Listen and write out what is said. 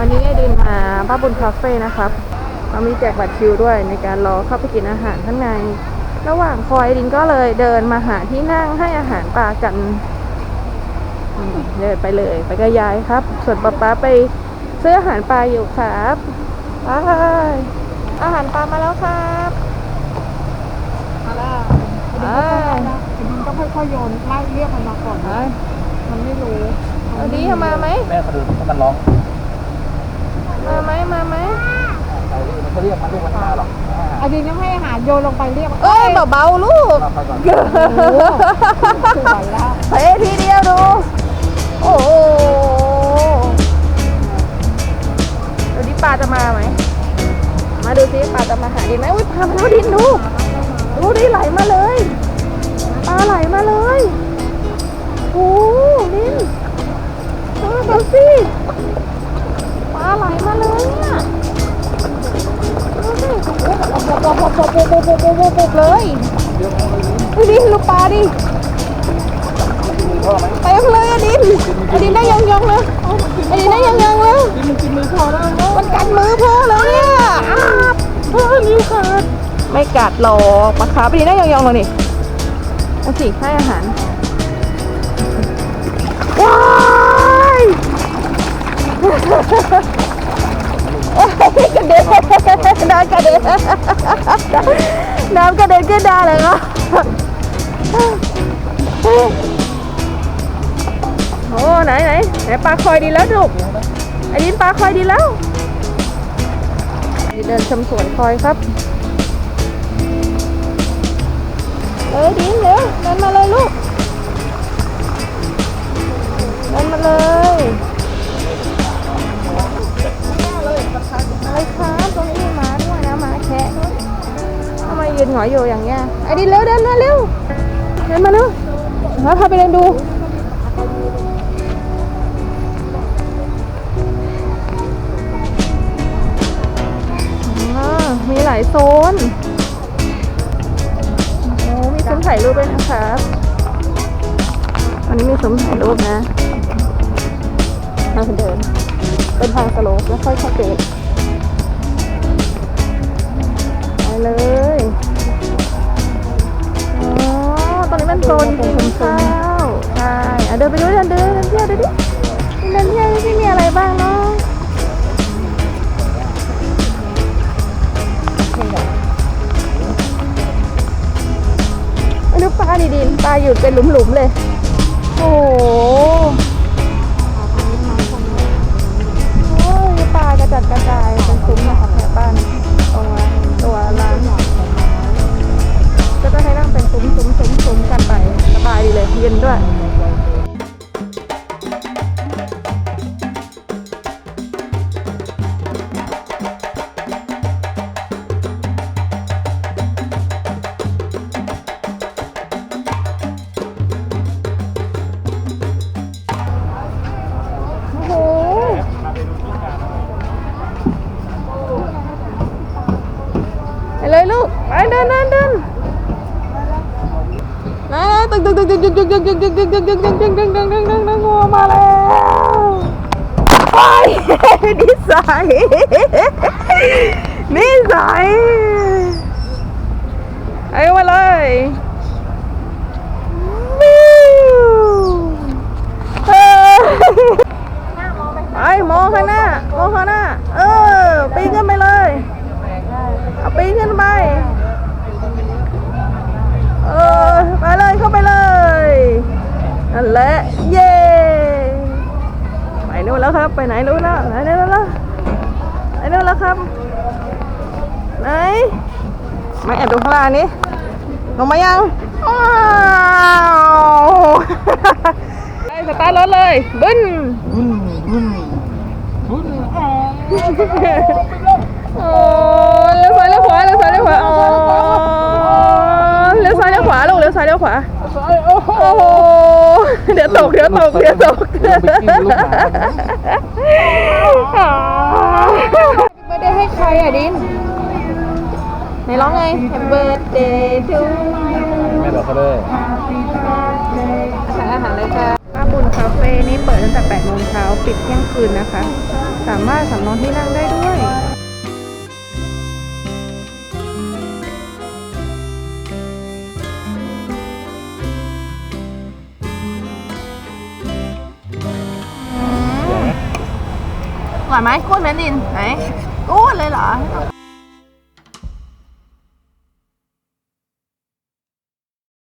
วันนี้ไอดินมาบ้าบุญคาเฟ่นะครับเรามีแจกบัตรคิวด้วยในการรอเข้าไปกินอาหารข้างใน ระหว่างคอยไอดินก็เลยเดินมาหาที่นั่งให้อาหารปลากันอืมเดินไปเลยไปกับยายครับ ส่วนป๊าป๊าไปซื้ออาหารปลาอยู่ครับไปอาหารปลามาแล้วครับมาแล้วไปมันก็ค่อยๆโยนไล่เรียกมันมาก่อนไปมันไม่รู้เอาดีมาไหมแม่เขาดูถ้ามันร้อง มาไหมมาไหมไปมันก็เรียกมันเรียกมันมาหรอกอันนี้ยังให้อาหารโยนลงไปเรียกมันเอ้ยเบาๆลูกเราไปก่อนสวยแล้วเฮ้ยทีเดียวดู โอ้โหดูดิปลาจะมาไหม มาดูสิปลาจะมาหาดีไหมอุ้ยปลามาแล้วดินดูดูดิไหลมาเลยปลาไหลมาเลยโอ้โหดินเออดูสิ บบบบบบบบบบบบบบเลยดูดิลูกปลาดิไหมเลยอะดินอดินได้ยังยังเลยอดินได้ยังยังเลยมันกินมือพอแล้วเนาะมันกัดมือพ่อแล้วเนี่ยอ้าวพ่อนิ้วขาดไม่กัดหรอกมาขาไปดินได้ยังยังเลยนี่เอาสิให้อาหารว้าย น้ำกระเด็นได้เลยครับโอ้ไหนไหนไหนปลาคอยดีแล้วลูกไอ้ดินปลาคอยดีแล้วเดินชมสวนคอยครับเอ้ยดินเร็วเดินมาเลยลูกเดินมาเลย ยืนหงอยอยู่อย่างเงี้ยไอ้ดินเร็วเดินมาเร็วเดินมาเร็วมาพาไปเดินดูอ่ามีหลายโซนโอ้มีซุ้มถ่ายรูปด้วยนะครับวันนี้มีซุ้มถ่ายรูปนะทางเดิน เป็นทางสโลปแล้วค่อยเข้าเกตไปเลย ซนกินข้าวใช่อะเดินไปดูเดินเดินเดินเที่ยวดูดิเดินเที่ยวดูสิมีอะไรบ้างเนาะไม่รู้ปลาดีดินปลาอยู่เป็นหลุมๆเลย โอ้โหโอ้ยปลากระจัดกระจาย ไปเลยลูกไปเดินเดินเดินนะตึงตึงตึงตึง นู่นแล้วครับ ไปไหนรู้แล้วไหนนู่นแล้วไหนนู่นแล้วครับ ไหนมาแอบดูข้างล่างนี้ลงมายังว้าวไปสตาร์ทรถเลยบึ้นวุ่นวุ่นวุ่นอ๋อโอ้ โอ้โหโอ้โหเดี๋ยวตกเดี๋ยวตกเดี๋ยวตกไม่ได้ให้ใครอะดินไหนร้องไง Happy birthday to you แม่บอกเขาเลยอาหารอาหารอะไรคะป้าบุญคคาเฟ่นี่เปิดตั้งแต่8โมงเช้าปิดเที่ยงคืนนะคะ สามารถสำรองที่นั่งได้ อร่อยไหมกุ้ยแมนดินไหนกุ้ยเลยเหรอ